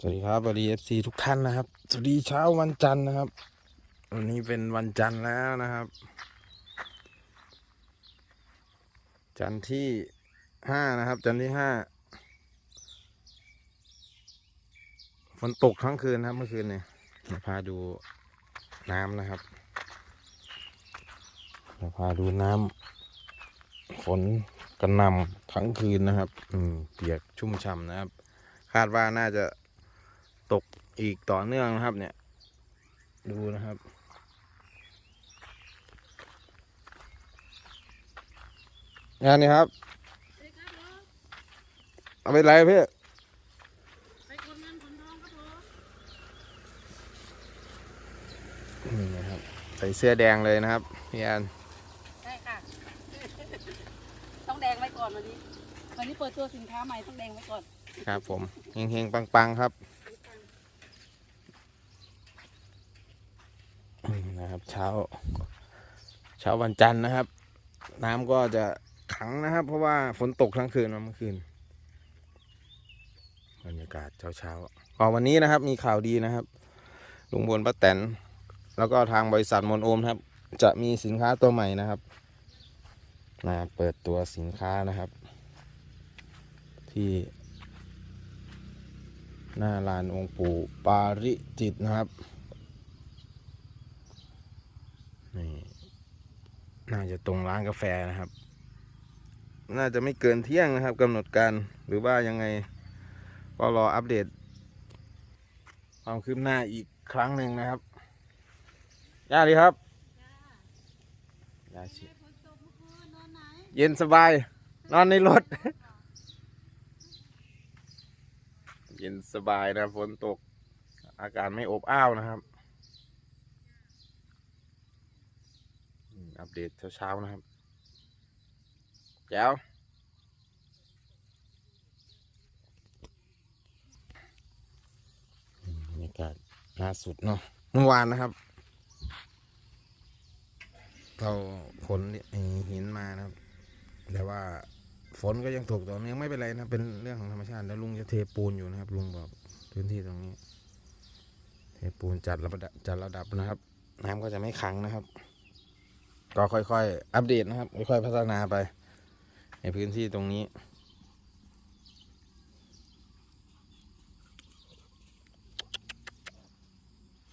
สวัสดีครับสวัสดีเอฟซีทุกท่านนะครับ สวัสดีเช้าวันจันทร์นะครับ วันนี้เป็นวันจันทร์แล้วนะครับ จันทร์ที่ห้านะครับ จันทร์ที่ห้าฝนตกทั้งคืนนะครับเมื่อคืนเนี่ยมาพาดูน้ำนะครับมาพาดูน้ำฝนกระหน่ำทั้งคืนนะครับ อืมเปียกชุ่มฉ่ำนะครับ คาดว่าน่าจะ ตกอีกต่อเนื่องนะครับ เนี่ย ดูนะครับ งานนี้ครับ เอาไปไรพี่ไปคนเงินคนทองครับผมนี่นะครับใส่เสื้อแดงเลยนะครับพี่แอนใช่ค่ะ ต้องแดงไว้ก่อนวันนี้ วันนี้เปิดตัวสินค้าใหม่ต้องแดงไว้ก่อน ครับผม เฮงๆ ปังๆ ครับ นะครับ เช้า เช้าวันจันทร์นะครับ น้ำก็จะขังนะครับ เพราะว่าฝนตกทั้งคืนเมื่อคืนบรรยากาศเช้าๆก็วันนี้นะครับ มีข่าวดีนะครับลุงบนป้าแตนแล้วก็ทางบริษัทมนโอมครับ จะมีสินค้าตัวใหม่นะครับมาเปิดตัวสินค้านะครับ ที่ หน้าลานองค์ปู่ปาริจิตนะครับ นี่น่าจะตรงร้านกาแฟนะครับ น่าจะไม่เกินเที่ยงนะครับกำหนดการหรือว่ายังไง ก็รออัปเดต ความคืบหน้าอีกครั้งหนึ่งนะครับย่าดีครับย่าชิเย็นสบาย นอนในรถ เย็นสบายนะฝนตก อากาศไม่อบอ้าวนะครับ อัปเดตเช้าๆนะครับแจ้วอืมบรรยากาศล่าสุดเนาะเมื่อวานนะครับ เราขนหินมานะครับ แต่ว่าฝนก็ยังตกต่อเนื่องไม่เป็นไรนะเป็นเรื่องของธรรมชาติแล้วลุงจะเทปูนอยู่นะครับลุงบอกพื้นที่ตรงนี้ เทปูนจัดระดับจัดระดับนะครับ น้ำก็จะไม่ขังนะครับ ก็ค่อยๆ อัปเดตนะครับ ค่อยๆ พัฒนาไป ในพื้นที่ตรงนี้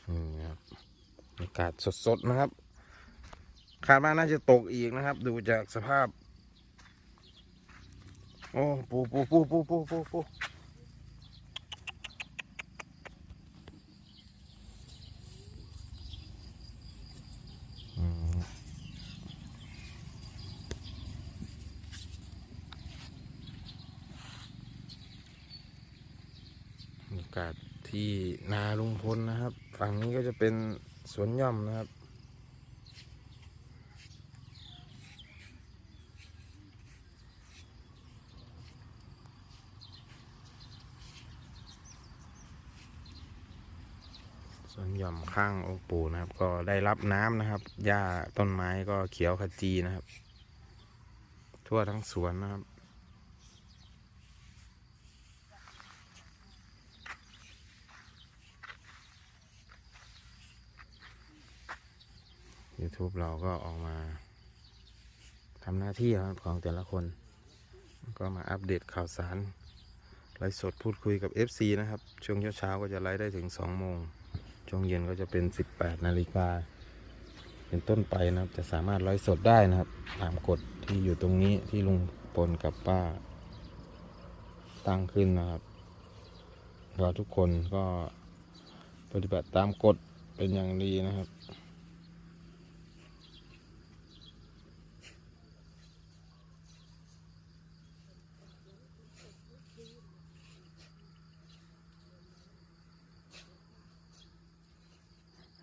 อืมครับบรรยากาศสดๆ นะครับ คาดว่าน่าจะตกอีกนะครับ ดูจากสภาพ โอ้ ปูปูปูปูปูปูปูอืมบรรยากาศที่นาลุงพลนะครับ ฝั่งนี้ก็จะเป็นสวนย่อมนะครับ สวนย่อมข้างองค์ปู่นะครับ ก็ได้รับน้ำนะครับ หญ้าต้นไม้ก็เขียวขจีนะครับ ทั่วทั้งสวนนะครับ YouTube เราก็ออกมาทำหน้าที่ครับของแต่ละคน ก็มาอัปเดตข่าวสาร ไลฟ์สดพูดคุยกับ FC นะครับ ช่วงเช้าๆก็จะไลฟ์ได้ถึง 2 โมง ช่วงเย็นก็จะเป็น 18 นาฬิกา เป็นต้นไปนะครับ จะสามารถไลฟ์สดได้นะครับ ตามกฎที่อยู่ตรงนี้ที่ลุงปนกับป้า ตั้งขึ้นนะครับเราทุกคนก็ปฏิบัติตามกฎเป็นอย่างดีนะครับ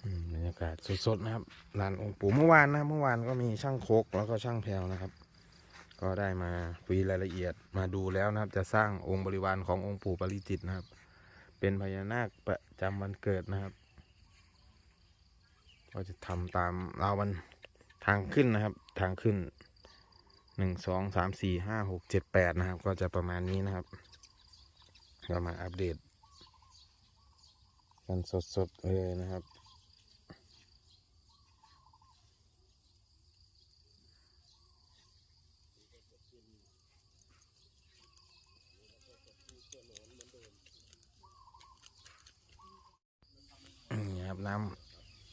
อืมบรรยากาศสดๆนะครับลานองค์ปู่เมื่อวานนะเมื่อวานก็มีช่างโคกแล้วก็ช่างแพรวนะครับ ก็ได้มาคุยรายละเอียดมาดูแล้วนะครับ จะสร้างองค์บริวารขององค์ปู่ปริจิตนะครับ เป็นพญานาคประจำวันเกิดนะครับ ก็จะทำตามราววันทางขึ้นนะครับ ทางขึ้นหนึ่งสองสามสี่ห้าหกเจ็ดแปดนะครับ ก็จะประมาณนี้นะครับก็มาอัปเดตกันสดๆเลยนะครับ นี่ครับ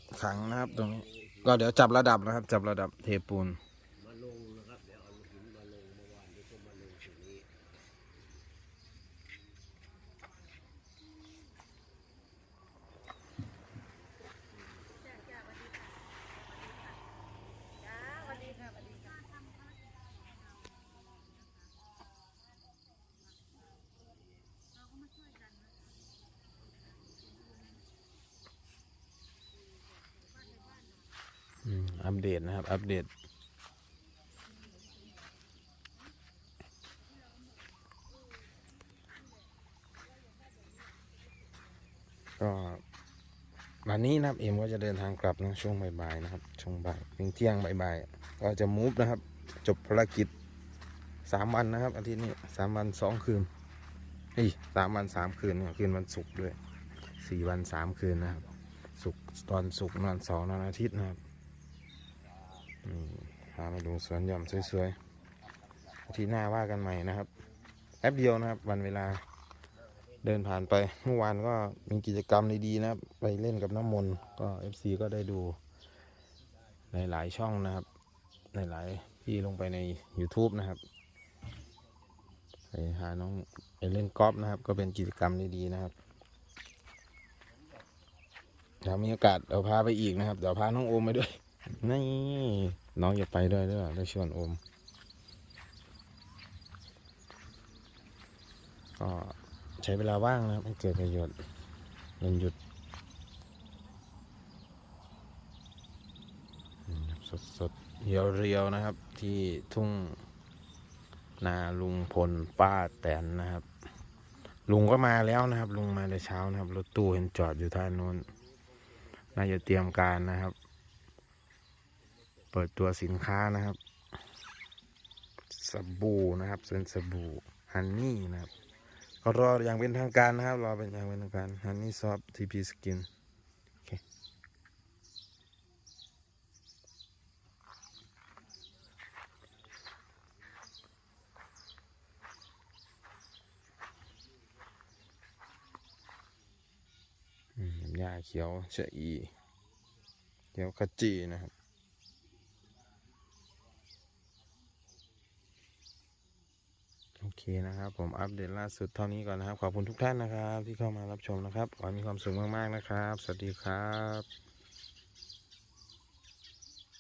น้ำขังนะครับ ตรงนี้ ก็เดี๋ยวจับระดับนะครับ จับระดับเทปูน อัปเดตนะครับ อัปเดต ก็วันนี้นะครับเอ็มก็จะเดินทางกลับนะช่วงบ่ายๆนะครับ ช่วงบ่ายเที่ยงบ่ายๆก็จะมูฟนะครับ จบภารกิจสามวันนะครับ อาทิตย์นี้สามวันสองคืนเฮ้ยสามวันสามคืนเนี่ยคืนวันศุกร์ด้วยสี่วันสามคืนนะครับ ศุกร์ตอนศุกร์นอนสองนอนอาทิตย์นะครับ อืมพามาดูสวนหย่อมสวยๆทิตย์หน้าว่ากันใหม่นะครับแอปเดียวนะครับ วันเวลาเดินผ่านไปเมื่อวานก็มีกิจกรรมดีๆนะไปเล่นกับน้ำมนต์ก็ FC ก็ได้ดูหลายๆช่องนะครับ หลายๆที่ลงไปใน YouTube นะครับไปหาน้องไปเล่นกอล์ฟนะครับ ก็เป็นกิจกรรมดีๆนะครับเดี๋ยวมีโอกาสเดี๋ยวพาไปอีกนะครับ เดี๋ยวพาน้องโอมไปด้วย นี่น้องอย่าไปด้วยด้วยได้ชวนอม ก็ใช้เวลาว่างนะครับ ให้เกิดประโยชน์วันหยุด สดสดๆเรียวๆนะครับ ที่ทุ่งนาลุงพลป้าแตนนะครับ ลุงก็มาแล้วนะครับ ลุงมาแต่เช้านะครับ รถตู้เห็นจอดอยู่ท่าโน้น น่าจะเตรียมการนะครับ เปิดตัวสินค้านะครับสบู่นะครับเป็นสบู่ฮันนี่นะครับก็รออย่างเป็นทางการนะครับ รอเป็นอย่างเป็นทางการฮันนี่ซอฟทีพีสกินหญ้าเขียวชะอีเขียวขจีนะครับ โอ เคนะครับ ผมอัปเดตล่าสุดเท่านี้ก่อนนะครับ ขอบคุณทุกท่านนะครับ ที่เข้ามารับชมนะครับขอให้มีความสุขมากๆนะครับ สวัสดีครับ